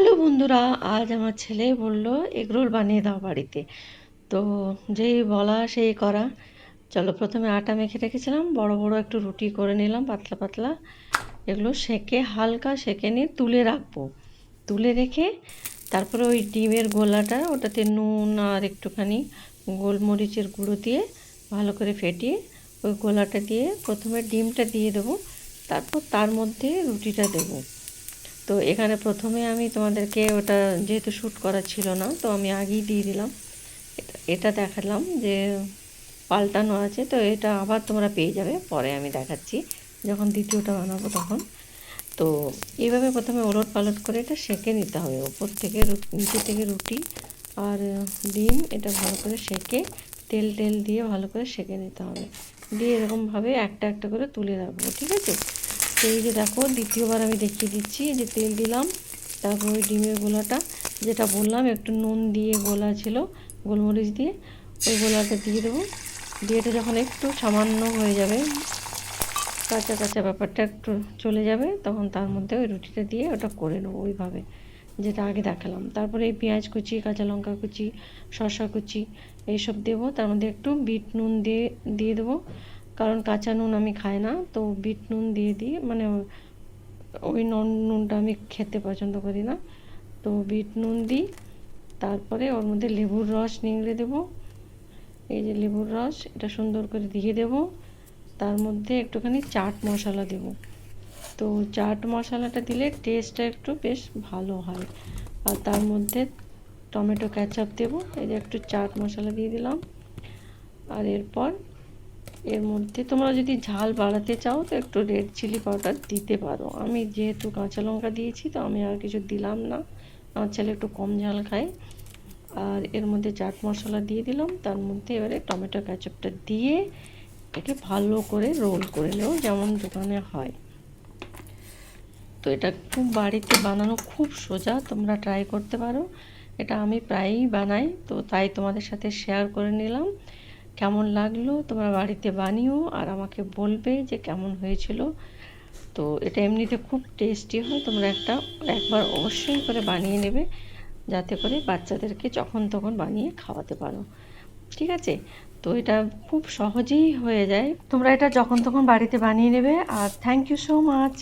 Hello বন্ধুরা, আজ আমার ছেলে বলল এগরোল বানিয়ে দাও বাড়িতে। তো যেই বলা সেই করা। চলো প্রথমে আটা মেখে রেখেছিলাম, বড় বড় একটু রুটি করে নিলাম, পাতলা পাতলা। এগুলো সেকে, হালকা সেকে নিয়ে তুলে রাখব। তুলে রেখে তারপরে ওই ডিমের গোলাটা, ওটাতে নুন আর একটুখানি গোলমরিচের গুঁড়ো দিয়ে ভালো করে ফেটিয়ে ওই গোলাটা দিয়ে প্রথমে ডিমটা দিয়ে দেবো, তারপর তার মধ্যে রুটিটা দেবো। তো এখানে প্রথমে আমি তোমাদেরকে ওটা যেহেতু শ্যুট করা ছিল না, তো আমি আগেই দিয়ে দিলাম। এটা দেখালাম যে পাল্টানো আছে, তো এটা আবার তোমরা পেয়ে যাবে, পরে আমি দেখাচ্ছি। যখন দ্বিতীয়টা বানাবো তখন। তো এইভাবে প্রথমে ওলট পালট করে এটা সেঁকে নিতে হবে। ওপর থেকে নিচে থেকে রুটি আর ডিম এটা ভালো করে সেঁকে তেল টেল দিয়ে ভালো করে সেঁকে নিতে হবে। দিয়ে এরকমভাবে একটা একটা করে তুলে রাখব, ঠিক আছে? তো এই যে দেখো, দ্বিতীয়বার আমি দেখিয়ে দিচ্ছি যে তেল দিলাম, তারপর ওই ডিমের গোলাটা, যেটা বললাম, একটু নুন দিয়ে গোলা ছিল, গোলমরিচ দিয়ে, ওই গোলাটা দিয়ে দেবো। দিয়ে এটা যখন একটু সামান্য হয়ে যাবে, কাঁচা কাঁচা ব্যাপারটা একটু চলে যাবে, তখন তার মধ্যে ওই রুটিটা দিয়ে ওটা করে নেব ওইভাবে, যেটা আগে দেখালাম। তারপরে এই পেঁয়াজ কুচি, কাঁচা লঙ্কা কুচি, শসা কুচি, এইসব দেবো। তার মধ্যে একটু বিট নুন দিয়ে দিয়ে দেবো। কারণ কাঁচা নুন আমি খাই না, তো বিট নুন দিয়ে দিই মানে ওই নন, নুনটা আমি খেতে পছন্দ করি না। তো বিট নুন দিই, তারপরে ওর মধ্যে লেবুর রস, নিংড়ে দেবো। এই যে লেবুর রস, এটা সুন্দর করে দিয়ে দেব। তার মধ্যে একটুখানি চাট মশলা দেব। তো চাট মশলাটা দিলে টেস্টটা একটু বেশ ভালো হয়। আর তার মধ্যে টমেটো ক্যাচাপ দেবো। এই যে একটু চাট মশলা দিয়ে দিলাম। আর এরপর এর মধ্যে তোমরা যদি ঝাল বাড়াতে চাও, তো একটু রেড চিলি পাউডার দিতে পারো। আমি যেহেতু কাঁচা লঙ্কা দিয়েছি, তো আমি আর কিছু দিলাম না। আমার ছেলে একটু কম ঝাল খায়। আর এর মধ্যে চাট মশলা দিয়ে দিলাম। তার মধ্যে এবারে টমেটো ক্যাচপটা দিয়ে একে ভালো করে রোল করে নেব, যেমন দোকানে হয়। তো এটা খুব বাড়িতে বানানো খুব সোজা, তোমরা ট্রাই করতে পারো। এটা আমি প্রায়ই বানাই, তো তাই তোমাদের সাথে শেয়ার করে নিলাম। কেমন লাগল? তোমরা বাড়িতে বানিও আর আমাকে বলবে যে কেমন হয়েছিল। তো এটা এমনিতে খুব টেস্টি হয়, তোমরা একটা একবার অবশ্যই করে বানিয়ে নেবে যাতে করে বাচ্চাদেরকে যখন তখন বানিয়ে খাওয়াতে পারো। ঠিক আছে? তো এটা খুব সহজেই হয়ে যায়। তোমরা এটা যখন তখন বাড়িতে বানিয়ে নেবে আর থ্যাংক ইউ সো মাচ